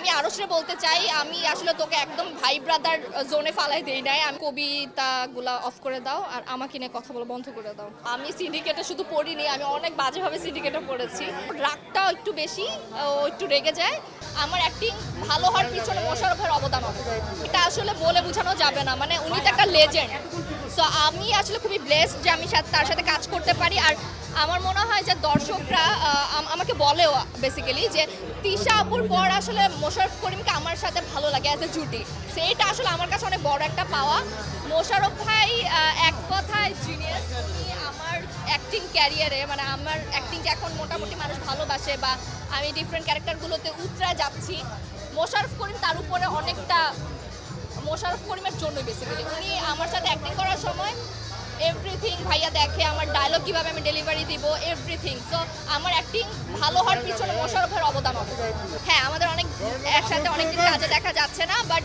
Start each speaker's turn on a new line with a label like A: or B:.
A: আমি আরসরে বলতে চাই, আমি আসলে তোকে একদম ভাই ব্রাদার জোনে ফালাই দেই নাই। আমি কবিতাগুলা অফ করে দাও আর আমাকে নিয়ে কথা বলা বন্ধ করে দাও। আমি সিন্ডিকেটে শুধু পড়িনি, আমি অনেক বাজেভাবে সিন্ডিকেটে পড়েছি। রাগটাও একটু বেশি, ও একটু রেগে যায়। আমার অ্যাক্টিং ভালো হওয়ার পিছনে মোশারফের অবদান এটা আসলে বলে বোঝানো যাবে না মানে উনি তো একটা লেজেন্ড সো আমি আসলে খুবই ব্লেসড যে আমি তার সাথে কাজ করতে পারি আর আমার মনে হয় যে দর্শকরা আমাকে বলেও বেসিক্যালি যে তিশা আপুর পর আসলে মোশারফ করিমকে আমার সাথে ভালো লাগে অ্যাজ এ জুটি। সেইটা আসলে আমার কাছে অনেক বড় একটা পাওয়া। মোশারফ ভাই এক কথায় জিনিয়াস আমার অ্যাক্টিং ক্যারিয়ারে মানে আমার অ্যাক্টিংকে এখন মোটামুটি মানুষ ভালোবাসে বা আমি ডিফারেন্ট ক্যারেক্টারগুলোতে উতরা যাচ্ছি। মোশারফ করিম তার উপরে অনেকটা, মোশারফ করিমের জন্য বেসিক্যালি উনি আমার সাথে অ্যাক্টিং করার সময় এভরিথিং ভাইয়া দেখে আমার ডায়লগ কীভাবে আমি ডেলিভারি দিব এভরিথিং সো আমার অ্যাক্টিং ভালো হওয়ার পিছনে মোশারফের অবদান হ্যাঁ আমাদের অনেক একসাথে অনেকদিন কাজে দেখা যাচ্ছে না বাট